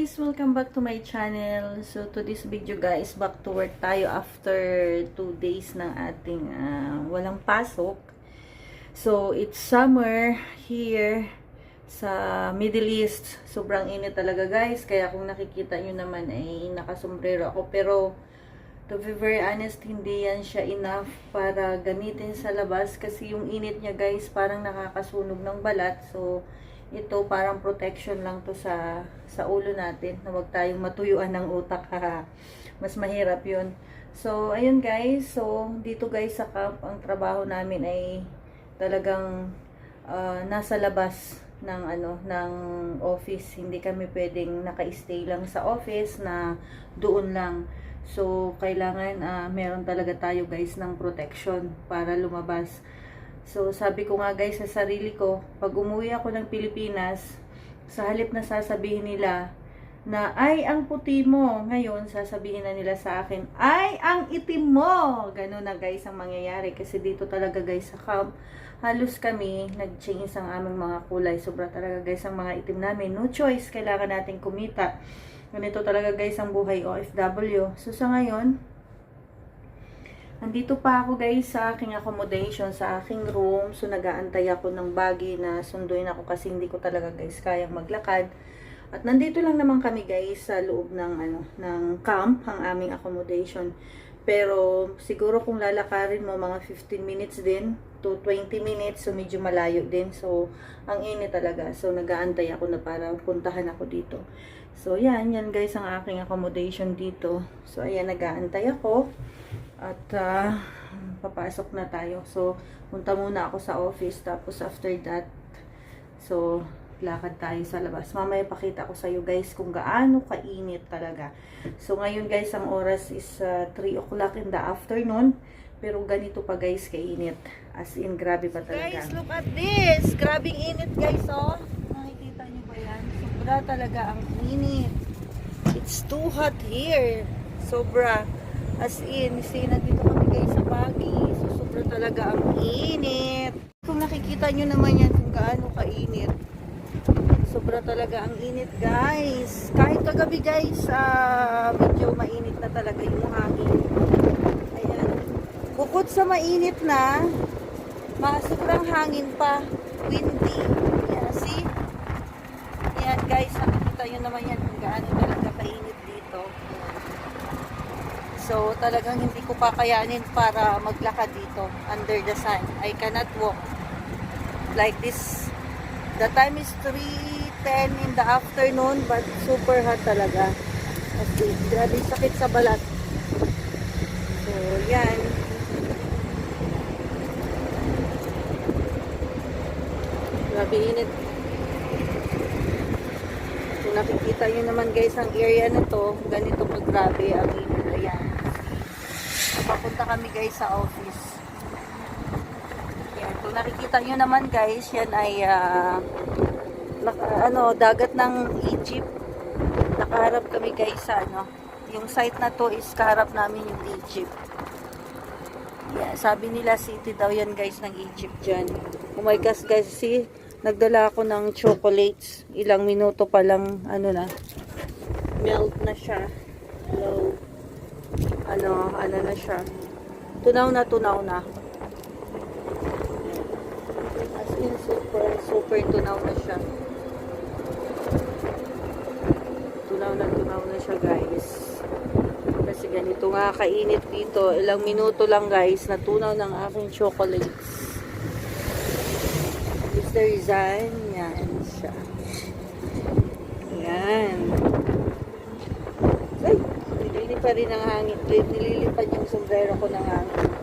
guys! Welcome back to my channel. So, to this video guys, back to work tayo after 2 days ng ating ah, walang pasok. So, it's summer here sa Middle East. Sobrang init talaga guys. Kaya kung nakikita nyo naman ay nakasombrero ako. Pero, to be very honest, hindi yan siya enough para gamitin sa labas. Kasi yung init niya guys, parang nakakasunog ng balat. So, ito parang protection lang to sa sa ulo natin na wag tayong matuyuan ng utak ha. Mas mahirap 'yun. So ayun guys, so dito guys sa camp ang trabaho namin ay talagang ah, nasa labas ng ano ng office. Hindi kami pwedeng naka-stay lang sa office na doon lang. So kailangan ah, meron talaga tayo guys ng protection para lumabas. So, sabi ko nga guys sa sarili ko, pag umuwi ako ng Pilipinas, sa halip na sasabihin nila na, ay, ang puti mo. Ngayon, sasabihin na nila sa akin, ay, ang itim mo. Ganun na guys ang mangyayari. Kasi dito talaga guys sa camp, halos kami, nag-change ang aming mga kulay. Sobra talaga guys ang mga itim namin. No choice, kailangan natin kumita. Ganito talaga guys ang buhay OFW. So, sa ngayon, Nandito pa ako guys sa aking accommodation, sa aking room. So nagaantay ako ng bagi na sunduin ako kasi hindi ko talaga guys kayang maglakad. At nandito lang naman kami guys sa loob ng ano ng camp ang aming accommodation. Pero siguro kung lalakarin mo mga 15 minutes din to 20 minutes so medyo malayo din. So ang init talaga. So nagaantay ako na para puntahan ako dito. So yan, yan guys ang aking accommodation dito. So ayan nagaantay ako. At ah, papasok na tayo. So, punta muna ako sa office. Tapos after that, so, lakad tayo sa labas. Mamaya pakita ko sa iyo guys kung gaano kainit talaga. So, ngayon guys, ang oras is ah, 3 o'clock in the afternoon. Pero ganito pa guys, kainit. As in, grabe pa talaga. Guys, look at this! Grabing init guys, oh. Nakikita niyo ba yan? Sobra talaga ang init. It's too hot here. Sobra. As in, see, nandito kami guys sa Bagi. So, sobra talaga ang init. Kung nakikita nyo naman yan kung gaano kainit. Sobra talaga ang init guys. Kahit kagabi guys, ah, medyo mainit na talaga yung hangin. Ayan. Bukod sa mainit na, sobrang hangin pa. Windy. Ayan, see? Ayan guys, nakikita nyo naman yan kung gaano talaga kainit dito. So, talagang hindi ko pa kayanin para maglakad dito under the sun. I cannot walk like this. The time is 3.10 in the afternoon but super hot talaga. As in, grabe sakit sa balat. So, yan. Grabe init. Kung nakikita nyo naman guys ang area na to, ganito ka grabe ang init. Papunta kami guys sa office. Yan. Kung nakikita nyo naman guys, yan ay ah, naka- ano, dagat ng Egypt. Nakaharap kami guys sa ano. Yung site na to is kaharap namin yung Egypt. Yeah, sabi nila city daw yan guys ng Egypt dyan. Oh my gosh guys, see? Nagdala ako ng chocolates. Ilang minuto pa lang, ano na, melt na siya. Hello. Ano, ano na siya. Tunaw na, tunaw na. As in, super, super tunaw na siya. Tunaw na, tunaw na siya guys. Kasi ganito nga kainit dito. Ilang minuto lang guys, natunaw ng aking chocolates. Mr. Rizan, yan siya. Yan. Ay, nililipad rin ang hangin. Nililipad yung sombrero ko ng hangin.